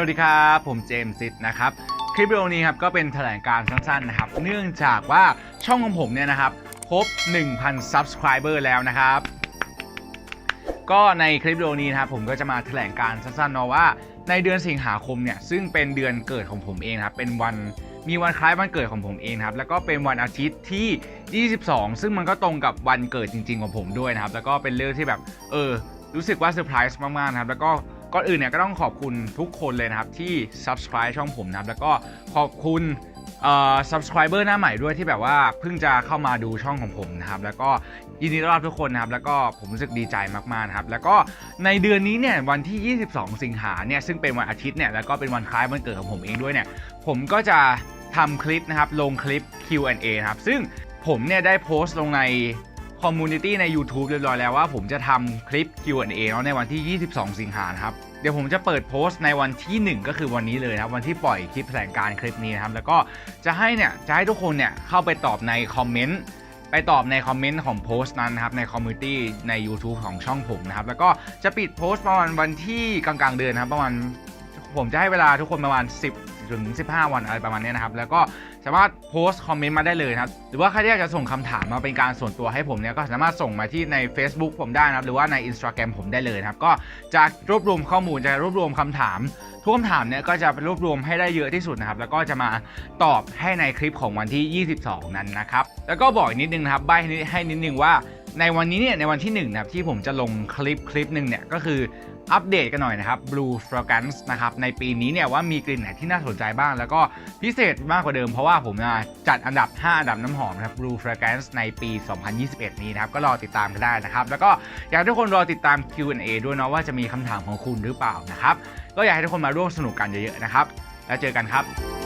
วัสดีครับ ผมเจมส์ซิดนะครับ คลิปวิดีโอนี้ครับก็เป็นแถลงการสั้นๆนะครับ เนื่องจากว่าช่องของผมเนี่ยนะครับครบ 1,000 subscriber แล้วนะครับ ก็ในคลิปวิดีโอนี้นะครับผมก็จะมาแถลงการสั้นๆเนาะว่า ในเดือนสิงหาคมเนี่ยซึ่งเป็นเดือนเกิดของผมเองนะครับเป็นวันมีวันคล้ายวันเกิดของผมเองครับแล้วก็เป็นวันอาทิตย์ที่ 22 ซึ่งมันก็ตรงกับวันเกิดจริง ๆ ของผมด้วยนะครับ แล้วก็เป็นเรื่องที่แบบเออรู้สึกว่าเซอร์ไพรส์มากๆนะครับแล้วก็ ก่อนอื่นเนี่ยก็ต้องขอบคุณทุกคนเลยนะครับที่ subscribe ช่องผมนะครับแล้วก็ขอบคุณเอ่อ subscriber หน้าใหม่ด้วยที่แบบว่าเพิ่งจะเข้ามาดูช่องของผมนะครับแล้วก็ยินดีต้อนรับทุกคนนะครับแล้วก็ผมรู้สึกดีใจมากๆนะครับแล้วก็ในเดือนนี้เนี่ยวันที่ 22 สิงหาเนี่ยซึ่งเป็นวันอาทิตย์เนี่ยแล้วก็เป็นวันคล้ายวันเกิดของผมเองด้วยเนี่ยผมก็จะทำคลิปนะครับลงคลิป Q&A นะครับซึ่งผมเนี่ยได้โพสต์ลงใน คอมมูนิตี้ใน YouTube เรียบร้อยแล้วว่าผมจะทำคลิป Q&A เนาะในวันที่ 22 สิงหาครับ เดี๋ยวผมจะเปิดโพสต์ในวันที่ 1 ก็คือวันนี้เลยนะวันที่ปล่อยคลิปแถลงการคลิปนี้นะครับ แล้วก็จะให้เนี่ยจะให้ทุกคนเนี่ยเข้าไปตอบในคอมเมนต์ไปตอบในคอมเมนต์ของโพสต์นั้นนะครับ ในคอมมูนิตี้ใน YouTube ของช่องผมนะครับ แล้วก็จะปิดโพสต์ประมาณวันที่กลางๆเดือนครับประมาณผมจะให้เวลาทุกคนประมาณ 10 ถึง 15 วันอะไรประมาณนี้นะครับ แล้วก็สามารถโพสต์คอมเมนต์มาได้เลยนะครับ หรือว่าใครที่อยากจะส่งคำถามมาเป็นการส่วนตัวให้ผมเนี่ยก็สามารถส่งมาที่ใน Facebook ผมได้นะครับ หรือว่าใน Instagram ผมได้เลยนะครับก็จะรวบรวมข้อมูลจะรวบรวมคำถามทุกคำถามเนี่ยก็จะรวบรวมให้ได้เยอะที่สุดนะครับ แล้วก็จะมาตอบให้ในคลิปของวันที่ 22 นั้นนะครับ แล้วก็บอกอีกนิดนึงนะครับใบให้นิดให้นิดนึงว่า ในวันนี้เนี่ยในวันที่1นะครับที่ผมจะลงคลิปคลิปหนึ่งเนี่ยก็คืออัปเดตกันหน่อยนะครับ Blue Fragrance นะครับในปีนี้เนี่ยว่ามีกลิ่นไหนที่น่าสนใจบ้าง แล้วก็พิเศษมากกว่าเดิมเพราะว่าผมจะจัดอันดับ 5 อันดับน้ำหอมนะครับ Blue Fragrance ในปี 2021 นี้นะครับก็รอติดตามกันได้นะครับ แล้วก็อยากให้ทุกคนรอติดตาม Q&A ด้วยเนาะว่าจะมีคำถามของคุณหรือเปล่านะครับก็อยากให้ทุกคนมาร่วมสนุกกันเยอะๆนะครับแล้วเจอกันครับ